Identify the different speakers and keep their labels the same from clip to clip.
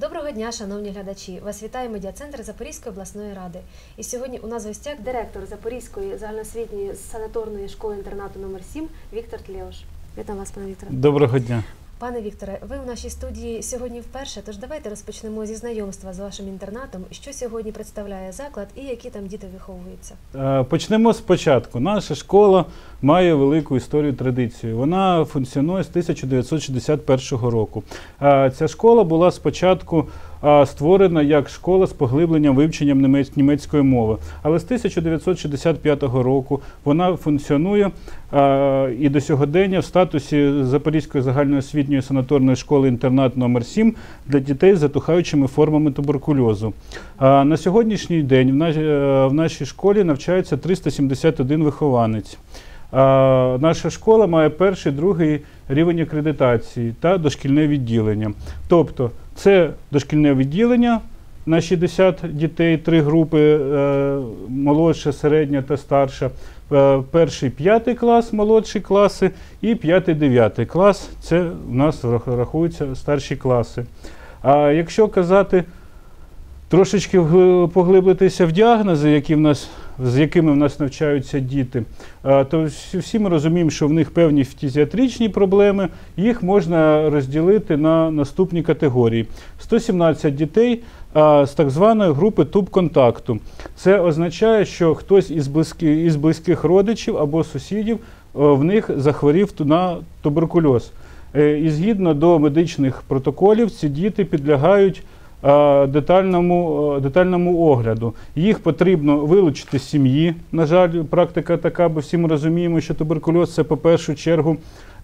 Speaker 1: Доброго дня, шановні глядачі! Вас вітає медіа-центр Запорізької обласної ради. І сьогодні у нас в гостях директор Запорізької загальноосвітньої санаторної школи інтернату номер 7 Віктор Тлеуш. Вітаю вас, пане Вікторе.
Speaker 2: Доброго дня.
Speaker 1: Пане Вікторе, ви у нашій студії сьогодні вперше, тож давайте розпочнемо зі знайомства з вашим інтернатом, що сьогодні представляє заклад і які там діти виховуються.
Speaker 2: Е, Почнемо спочатку. Наша школа має велику історію традицію. Вона функціонує з 1961 року. Е, Ця школа була спочатку створена як школа з поглибленням вивченням німецької мови. Але з 1965 року вона функціонує і до сьогодення в статусі Запорізької загальноосвітньої санаторної школи інтернат номер 7 для дітей з затухаючими формами туберкульозу. На сьогоднішній день в е, в нашій школі навчається 371 вихованець. Наша школа має перший, другий рівень акредитації та дошкільне відділення. Тобто це дошкільне відділення на 60 дітей, три групи е, молодша, середня та старша. Е, Перший п'ятий клас, молодші класи, і п'ятий, дев'ятий клас. Це в нас рах- рахуються старші класи. А якщо казати трошечки поглиблитися в діагнози, які в нас, з якими в нас навчаються діти, то всі- ми розуміємо, що в них певні фтизіатричні проблеми, їх можна розділити на наступні категорії. 117 дітей з так званої групи туб-контакту. Це означає, що хтось із, близьки, із близьких родичів або сусідів в них захворів на туберкульоз. Е, І згідно до медичних протоколів, ці діти підлягають детальному, е, детальному огляду. Їх потрібно вилучити з сім'ї. На жаль, практика така, бо всі ми розуміємо, що туберкульоз це по першу чергу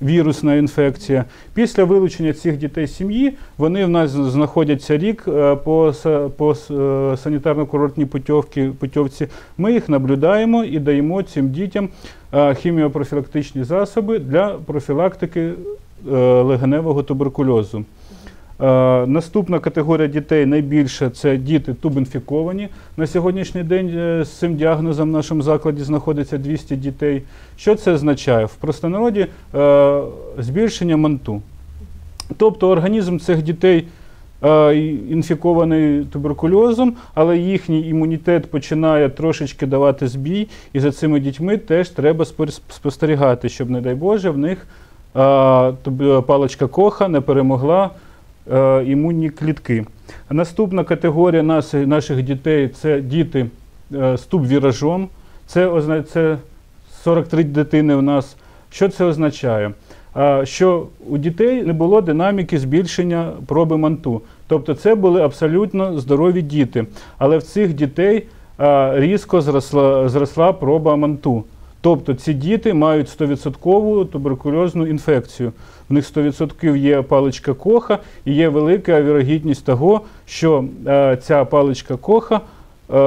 Speaker 2: вірусна інфекція. Після вилучення цих дітей з сім'ї вони в нас знаходяться рік е, по, по е, санітарно-курортній путівці. Ми їх наблюдаємо і даємо цим дітям е, хіміопрофілактичні засоби для профілактики е, легеневого туберкульозу. Е, Наступна категорія дітей найбільша це діти тубінфіковані. На сьогоднішній день е, з цим діагнозом в нашому закладі знаходиться 200 дітей. Що це означає? В простонароді е, збільшення манту. Тобто організм цих дітей інфікований туберкульозом, але їхній імунітет починає трошечки давати збій, і за цими дітьми теж треба спостерігати, щоб, не дай Боже, в них паличка коха не перемогла імунні клітки. Наступна категорія наших дітей це діти е, з тубвіражом. Це, це 43 дитини у нас. Що це означає? Що у дітей не було динаміки збільшення проби манту. Тобто це були абсолютно здорові діти. Але в цих дітей різко зросла, зросла проба манту. Тобто ці діти мають 100% туберкульозну інфекцію. В них 100% є паличка коха і є велика вірогідність того, що е, ця паличка коха е,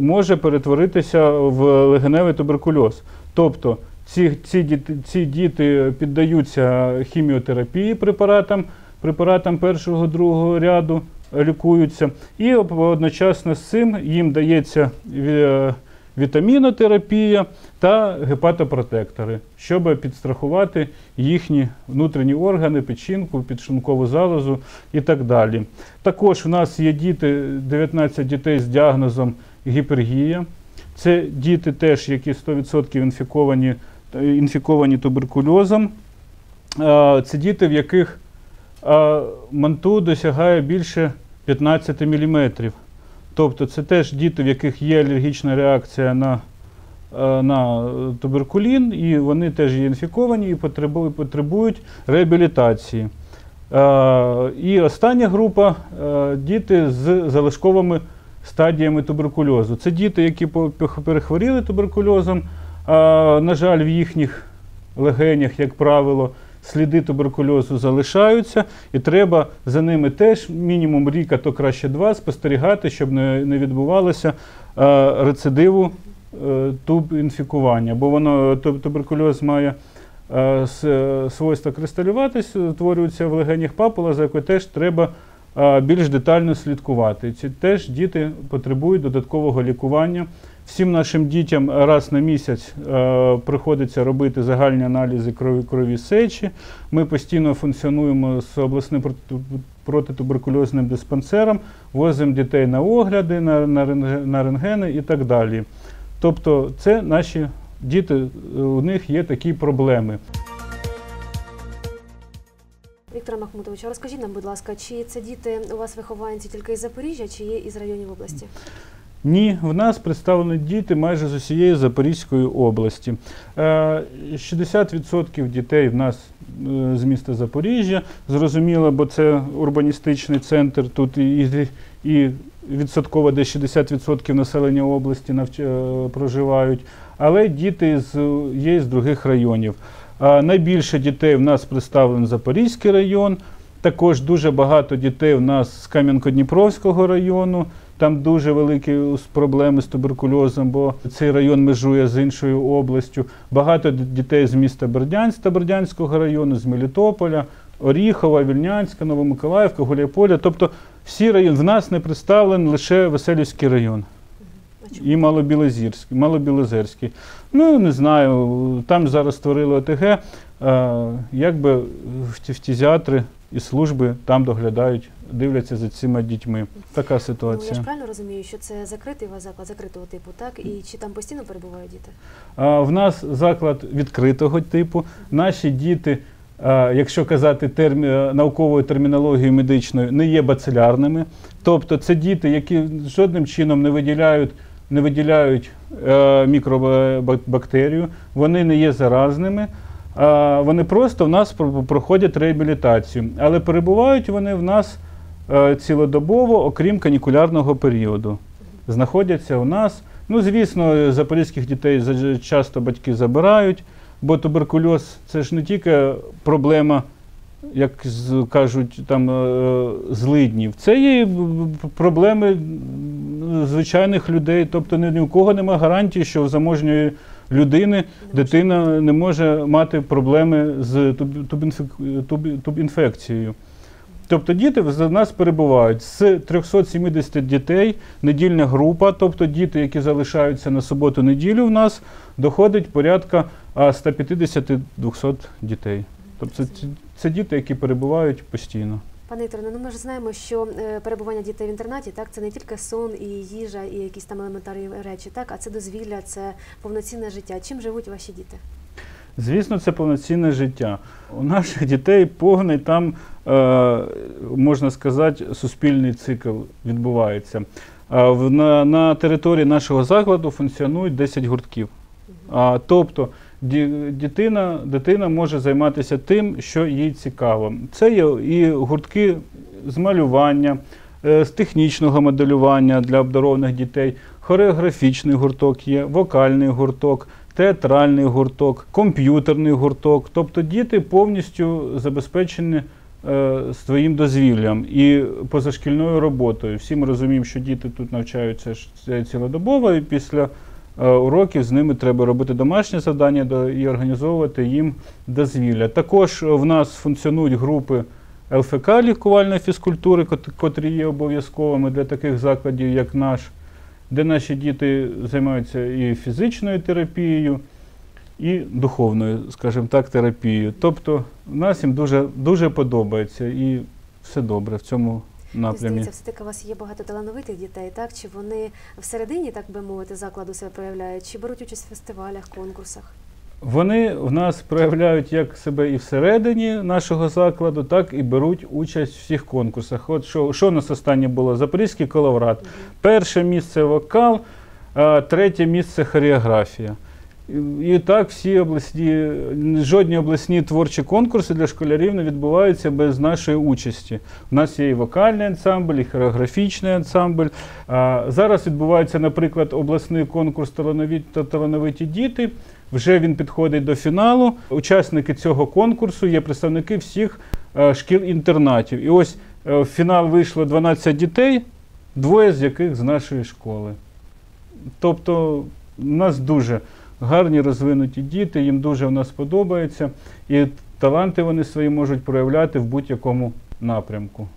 Speaker 2: може перетворитися в легеневий туберкульоз. Тобто ці, ці, діти, ці діти піддаються хіміотерапії препаратам, препаратам першого другого ряду е, лікуються, і одночасно з цим їм дається ві- вітамінотерапія та гепатопротектори, щоб підстрахувати їхні внутрішні органи, печінку, підшлункову залозу і так далі. Також у нас є діти, 19 дітей з діагнозом гіпергія. Це діти теж, які 100% інфіковані, інфіковані туберкульозом. Це діти, в яких манту досягає більше 15 мм. Тобто це теж діти, в яких є алергічна реакція на, е, на туберкулін, і вони теж є інфіковані і потребують, реабілітації. Е, І остання група е, діти з залишковими стадіями туберкульозу. Це діти, які перехворіли туберкульозом. На жаль, в їхніх легенях, як правило, сліди туберкульозу залишаються, і треба за ними теж мінімум рік, а то краще два, спостерігати, щоб не, не відбувалося е, рецидиву е, туб інфікування. Бо воно туб- туберкульоз має е, е, свойство кристалюватись, утворюється в легенях папула, за якою теж треба е, більш детально слідкувати. Ці теж діти потребують додаткового лікування. Всім нашим дітям раз на місяць е, приходиться робити загальні аналізи крові, крові сечі. Ми постійно функціонуємо з обласним проти- протитуберкульозним диспансером, возимо дітей на огляди, на, на, на рентгени і так далі. Тобто, це наші діти, е, у них є такі проблеми.
Speaker 1: Віктора Махмутовича, розкажіть нам, будь ласка, чи це діти у вас вихованці тільки із Запоріжжя, чи є із районів області?
Speaker 2: Ні, в нас представлені діти майже з усієї Запорізької області. Е, 60% дітей в нас е, з міста Запоріжжя. Зрозуміло, бо це урбаністичний центр. Тут і, і, відсотково десь 60% населення області навч... е, проживають. Але діти з, є з других районів. Найбільше дітей в нас представлен Запорізький район. Також дуже багато дітей в нас з Кам'янко-Дніпровського району. Там дуже великі проблеми з туберкульозом, бо цей район межує з іншою областю. Багато дітей з міста Бердянськ та Бердянського району, з Мелітополя, Оріхова, Вільнянська, Новомиколаївка, Гуляйполя. Тобто всі райони. В нас не представлений лише Веселівський район і Малобілозірський, Малобілозерський. Ну, не знаю, там зараз створили ОТГ, якби в ті- фтізіатри і служби там доглядають, дивляться за цими дітьми. Така
Speaker 1: Ну, я ж правильно розумію, що це закритий у вас заклад закритого типу, так? І чи там постійно перебувають діти?
Speaker 2: А, В нас заклад відкритого типу. Наші діти, а, якщо казати термі... науковою термінологією медичною, не є бацилярними. Тобто це діти, які жодним чином не виділяють, не виділяють е, мікробактерію, вони не є заразними. Вони просто в нас проходять реабілітацію. Але перебувають вони в нас е, цілодобово, окрім канікулярного періоду. Знаходяться у нас. Ну, звісно, запорізьких дітей часто батьки забирають, бо туберкульоз це ж не тільки проблема, як кажуть, там е, злиднів. Це є проблеми звичайних людей. Тобто ні у кого немає гарантії, що в заможньої людини дитина не може мати проблеми з туб- тубінфекцією. Тобто діти в нас перебувають з 370 дітей, недільна група, тобто діти, які залишаються на суботу-неділю в нас, доходить порядка а, 150-200 дітей. Тобто це, це діти, які перебувають постійно.
Speaker 1: Пане Вікторе, ну ми ж знаємо, що е, перебування дітей в інтернаті, так, це не тільки сон і їжа, і якісь там елементарні речі, так, а це дозвілля, це повноцінне життя. Чим живуть ваші діти?
Speaker 2: Звісно, це повноцінне життя. У наших дітей повний там, е, можна сказати, суспільний цикл відбувається. На, на території нашого закладу функціонують 10 гуртків. Тобто дитина, дитина може займатися тим, що їй цікаво. Це є і гуртки з малювання, е, з технічного моделювання для обдарованих дітей, хореографічний гурток є, вокальний гурток, театральний гурток, комп'ютерний гурток. Тобто діти повністю забезпечені е, своїм дозвіллям і позашкільною роботою. Всі ми розуміємо, що діти тут навчаються цілодобово, і після е, уроків з ними треба робити домашнє завдання і організовувати їм дозвілля. Також е, в нас функціонують групи ЛФК лікувальної фізкультури, котрі є обов'язковими для таких закладів, як наш, де наші діти займаються і фізичною терапією, і духовною, скажімо так, терапією. Тобто нас їм дуже, дуже подобається і все добре в цьому напрямі.
Speaker 1: здається, все-таки у вас є багато талановитих дітей, так? Чи вони всередині, так би мовити, закладу себе проявляють, чи беруть участь в фестивалях, конкурсах?
Speaker 2: Вони в нас проявляють як себе і всередині нашого закладу, так і беруть участь в всіх конкурсах. От що, що у нас останнє було? Запорізький коловрат. Перше місце вокал, третє місце хореографія. І, так всі обласні, жодні обласні творчі конкурси для школярів не відбуваються без нашої участі. У нас є і вокальний ансамбль, і хореографічний ансамбль. А, зараз відбувається, наприклад, обласний конкурс «Талановиті та талановиті діти. Вже він підходить до фіналу. Учасники цього конкурсу є представники всіх е, шкіл-інтернатів. І ось е, в фінал вийшло 12 дітей, двоє з яких з нашої школи. Тобто, нас дуже гарні розвинуті діти, їм дуже в нас подобається, і таланти вони свої можуть проявляти в будь-якому напрямку.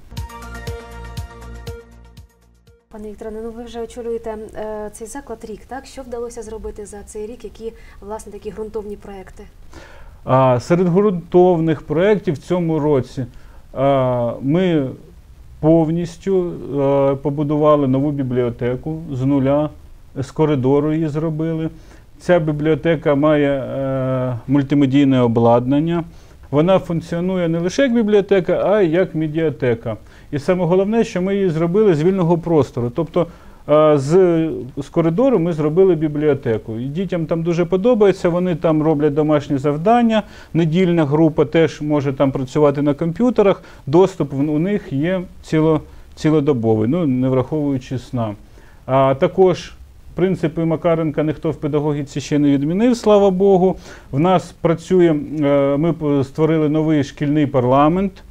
Speaker 1: Пане Вікторе, ну ви вже очолюєте е, цей заклад рік, так? Що вдалося зробити за цей рік? Які власне такі ґрунтовні проекти?
Speaker 2: А серед ґрунтовних проєктів в цьому році а, ми повністю а, побудували нову бібліотеку з нуля, з коридору її зробили. Ця бібліотека має е, мультимедійне обладнання. Вона функціонує не лише як бібліотека, а й як медіатека. І саме головне, що ми її зробили з вільного простору. Тобто е, з, з коридору ми зробили бібліотеку. І дітям там дуже подобається, вони там роблять домашні завдання. Недільна група теж може там працювати на комп'ютерах. Доступ у них є ціло, цілодобовий, ну не враховуючи сна. А також принципи Макаренка ніхто в педагогіці ще не відмінив, слава Богу. В нас працює, е, ми створили новий шкільний парламент.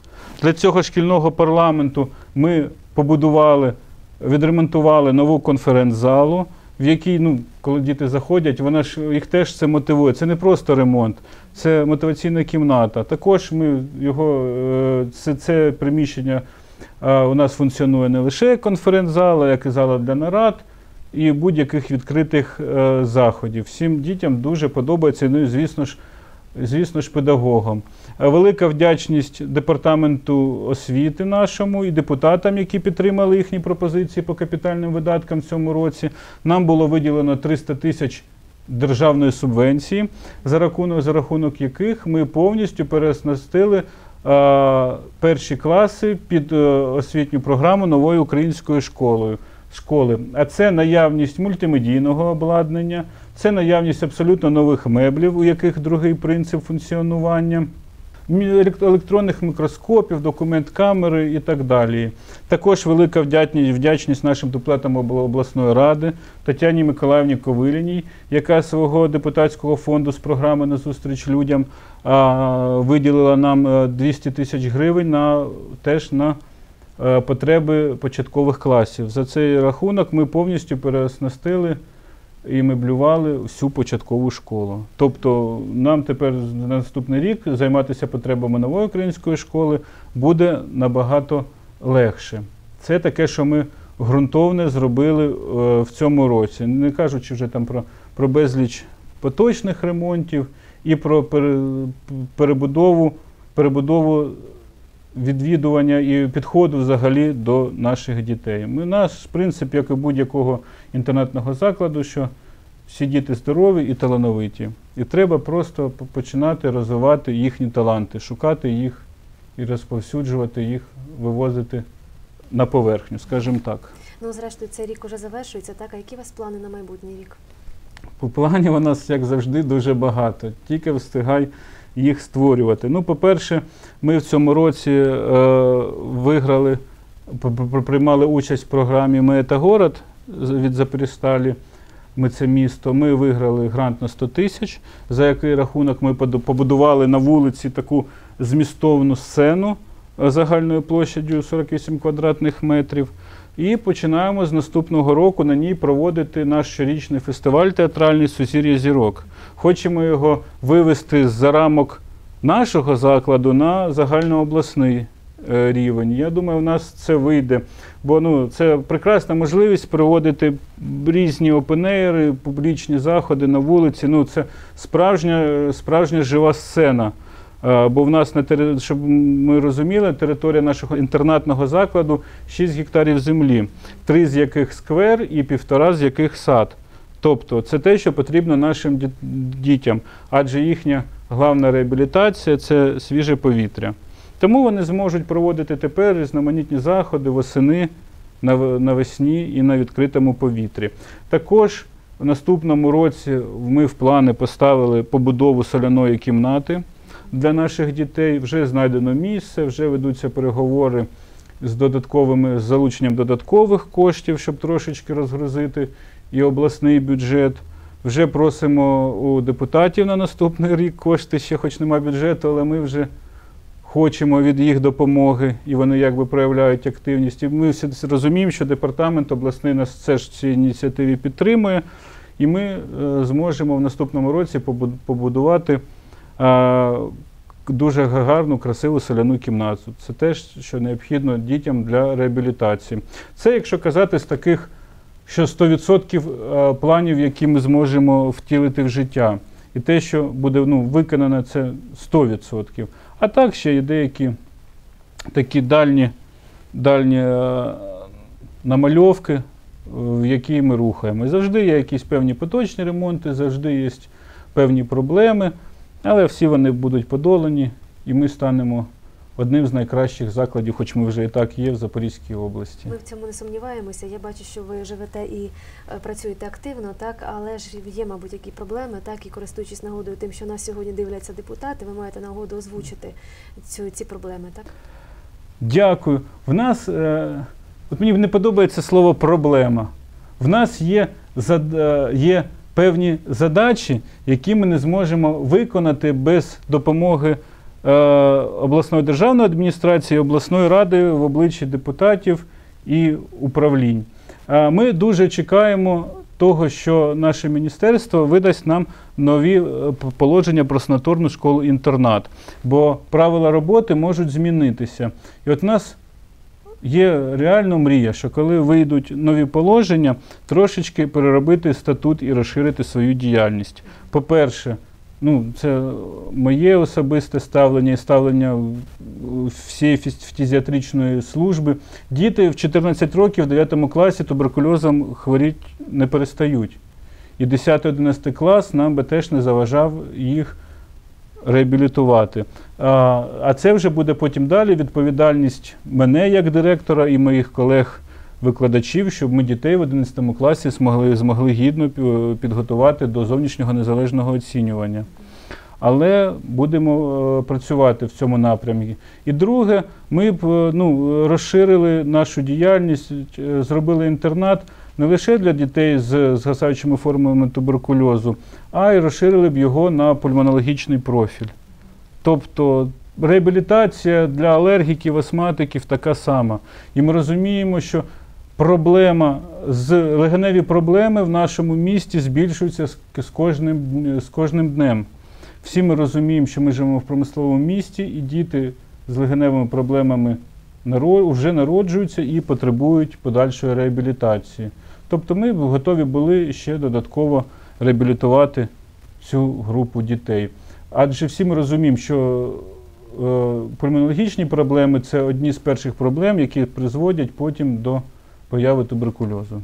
Speaker 2: Для цього шкільного парламенту ми побудували, відремонтували нову конференц-залу, в якій, ну, коли діти заходять, вона ж їх теж це мотивує. Це не просто ремонт, це мотиваційна кімната. Також ми його, е, це, це приміщення е, у нас функціонує не лише конференц-зала, як і зала для нарад і будь-яких відкритих е, заходів. Всім дітям дуже подобається, ну і звісно ж, звісно ж, педагогам. Е, Велика вдячність департаменту освіти нашому і депутатам, які підтримали їхні пропозиції по капітальним видаткам в цьому році. Нам було виділено 300 тисяч державної субвенції, за рахунок, за рахунок яких ми повністю переоснастили е, перші класи під е, освітню програму новою українською школою. Школи, а це наявність мультимедійного обладнання, це наявність абсолютно нових меблів, у яких другий принцип функціонування, електронних мікроскопів, документ камери і так далі. Також велика вдячність, нашим депутатам обласної ради Тетяні Миколаївні Ковиліній, яка свого депутатського фонду з програми на зустріч людям виділила нам е, 200 тисяч гривень на теж на е, потреби початкових класів. За цей рахунок ми повністю переоснастили і меблювали всю початкову школу. Тобто нам тепер на наступний рік займатися потребами нової української школи буде набагато легше. Це таке, що ми ґрунтовне зробили е, в цьому році. Не кажучи вже там про, про безліч поточних ремонтів і про пере, перебудову, перебудову відвідування і підходу взагалі до наших дітей. Ми, наш принцип, як і будь-якого інтернатного закладу, що всі діти здорові і талановиті. І треба просто починати розвивати їхні таланти, шукати їх і розповсюджувати їх, вивозити на поверхню, скажімо так.
Speaker 1: Ну, зрештою, цей рік уже завершується, так? А які у вас плани на майбутній рік?
Speaker 2: По планів у нас, як завжди, дуже багато. Тільки встигай їх створювати. Ну, по-перше, ми в цьому році е, виграли, приймали участь в програмі «Ми город» від Запорісталі. Ми це місто. Ми виграли грант на 100 тисяч, за який рахунок ми побудували на вулиці таку змістовну сцену е, загальною площадю 48 квадратних метрів. І починаємо з наступного року на ній проводити наш щорічний фестиваль театральний Сузір'я зірок. Хочемо його вивести з-за рамок нашого закладу на загальнообласний е, рівень. Я думаю, у нас це вийде. Бо ну, це прекрасна можливість проводити різні опенейри, публічні заходи на вулиці. Ну, це справжня, справжня жива сцена. Е, Бо в нас на тери- щоб ми розуміли, територія нашого інтернатного закладу 6 гектарів землі, три з яких сквер і півтора з яких сад. Тобто це те, що потрібно нашим дітям, адже їхня головна реабілітація це свіже повітря. Тому вони зможуть проводити тепер різноманітні заходи восени, навесні і на відкритому повітрі. Також в наступному році ми в плани поставили побудову соляної кімнати для наших дітей. Вже знайдено місце, вже ведуться переговори з додатковими з залученням додаткових коштів, щоб трошечки розгрузити і обласний бюджет. Вже просимо у депутатів на наступний рік кошти. Ще хоч немає бюджету, але ми вже хочемо від їх допомоги, і вони якби проявляють активність. І ми всі розуміємо, що департамент обласний нас це ж ці ініціативі підтримує, і ми е, зможемо в наступному році побу- побудувати дуже гарну, красиву соляну кімнату. Це теж, що необхідно дітям для реабілітації. Це, якщо казати з таких, що 100% е, планів, які ми зможемо втілити в життя. І те, що буде ну, виконано, це 100%. А так ще є деякі такі дальні, дальні е, намальовки, в які ми рухаємо. І завжди є якісь певні поточні ремонти, завжди є певні проблеми, але всі вони будуть подолані, і ми станемо одним з найкращих закладів, хоч ми вже і так є в Запорізькій області.
Speaker 1: Ми в цьому не сумніваємося. Я бачу, що ви живете і е, працюєте активно, так але ж є, мабуть, які проблеми, так і користуючись нагодою тим, що нас сьогодні дивляться депутати, ви маєте нагоду озвучити цю ці проблеми, так?
Speaker 2: Дякую. В нас, е, от мені не подобається слово проблема. В нас є, зад- е, є певні задачі, які ми не зможемо виконати без допомоги е, обласної державної адміністрації, обласної ради в обличчі депутатів і управлінь. Е, Ми дуже чекаємо того, що наше міністерство видасть нам нові е, положення про санаторну школу-інтернат, бо правила роботи можуть змінитися. І от нас є реально мрія, що коли вийдуть нові положення, трошечки переробити статут і розширити свою діяльність. По-перше, ну, це моє особисте ставлення і ставлення всієї фтизіатричної служби. Діти в 14 років в 9 класі туберкульозом хворіти не перестають. І 10-11 клас нам би теж не заважав їх реабілітувати. А, а це вже буде потім далі відповідальність мене як директора і моїх колег-викладачів, щоб ми дітей в 11 класі змогли, змогли гідно підготувати до зовнішнього незалежного оцінювання. Але будемо е, працювати в цьому напрямі. І друге, ми б е, ну, розширили нашу діяльність, е, зробили інтернат не лише для дітей з згасаючими формами туберкульозу, а й розширили б його на пульмонологічний профіль. Тобто реабілітація для алергіків, астматиків така сама. І ми розуміємо, що проблема з легеневі проблеми в нашому місті збільшуються з, кожним, з кожним днем. Всі ми розуміємо, що ми живемо в промисловому місті, і діти з легеневими проблемами вже народжуються і потребують подальшої реабілітації. Тобто ми готові були ще додатково реабілітувати цю групу дітей. Адже всі ми розуміємо, що е, пульмонологічні проблеми це одні з перших проблем, які призводять потім до появи туберкульозу.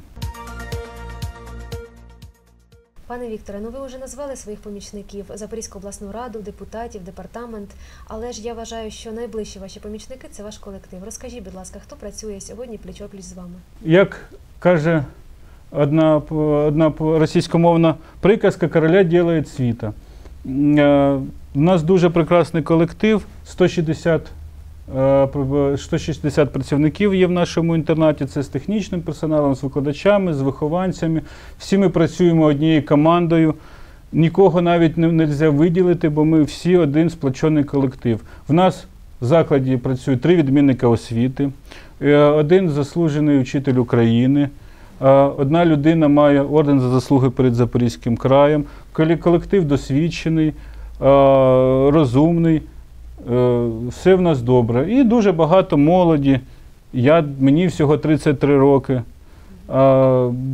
Speaker 1: Пане Вікторе, ну ви вже назвали своїх помічників Запорізьку обласну раду, депутатів, департамент. Але ж я вважаю, що найближчі ваші помічники це ваш колектив. Розкажіть, будь ласка, хто працює сьогодні пліч з вами?
Speaker 2: Як каже одна, одна російськомовна приказка, короля ділає світа. Е, У нас дуже прекрасний колектив, 160, е, пр- 160 працівників є в нашому інтернаті. Це з технічним персоналом, з викладачами, з вихованцями. Всі ми працюємо однією командою. Нікого навіть не можна виділити, бо ми всі один сплочений колектив. В нас в закладі працює три відмінника освіти, е, один заслужений учитель України. е, Одна людина має орден за заслуги перед Запорізьким краєм. Колектив досвідчений, е, розумний, е, все в нас добре. І дуже багато молоді. Я, мені всього 33 роки.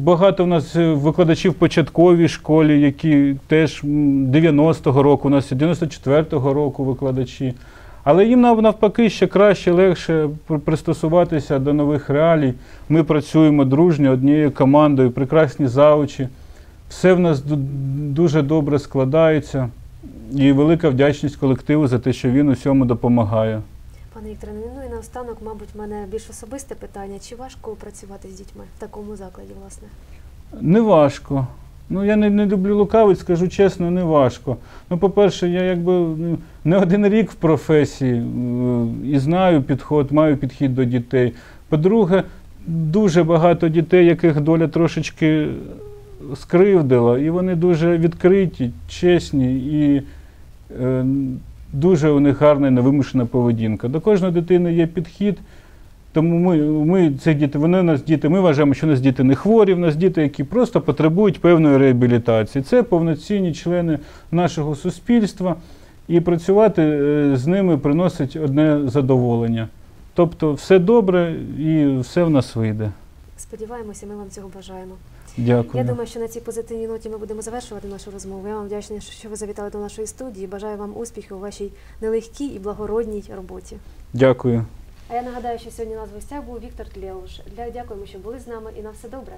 Speaker 2: Багато в нас е, викладачів початковій школі, які теж 90-го року, у нас 94-го року викладачі. Але їм нав- навпаки ще краще, легше пристосуватися до нових реалій. Ми працюємо дружньо однією командою, прекрасні заучі. Все в нас дуже добре складається. І велика вдячність колективу за те, що він усьому допомагає.
Speaker 1: Пане Вікторе, ну і наостанок, мабуть, в мене більш особисте питання. Чи важко працювати з дітьми в такому закладі, власне?
Speaker 2: Не важко. Ну, я не, не люблю лукавить, скажу чесно, не важко. Ну, по-перше, я якби ну, не один рік в професії е, і знаю підход, маю підхід до дітей. По-друге, дуже багато дітей, яких доля трошечки скривдила, і вони дуже відкриті, чесні і е, дуже у них гарна і невимушена поведінка. До кожної дитини є підхід. Тому ми, ми це діти, вони у нас діти, ми вважаємо, що у нас діти не хворі, в нас діти, які просто потребують певної реабілітації. Це повноцінні члени нашого суспільства. і працювати е, з ними приносить одне задоволення. Тобто все добре і все в нас вийде.
Speaker 1: Сподіваємося, ми вам цього бажаємо.
Speaker 2: Дякую.
Speaker 1: Я думаю, що на цій позитивній ноті ми будемо завершувати нашу розмову. Я вам вдячна, що ви завітали до нашої студії. Бажаю вам успіхів у вашій нелегкій і благородній роботі.
Speaker 2: Дякую.
Speaker 1: А я нагадаю, що сьогодні у нас в гостях був Віктор Тлеуш. Дякуємо, що були з нами, і на все добре.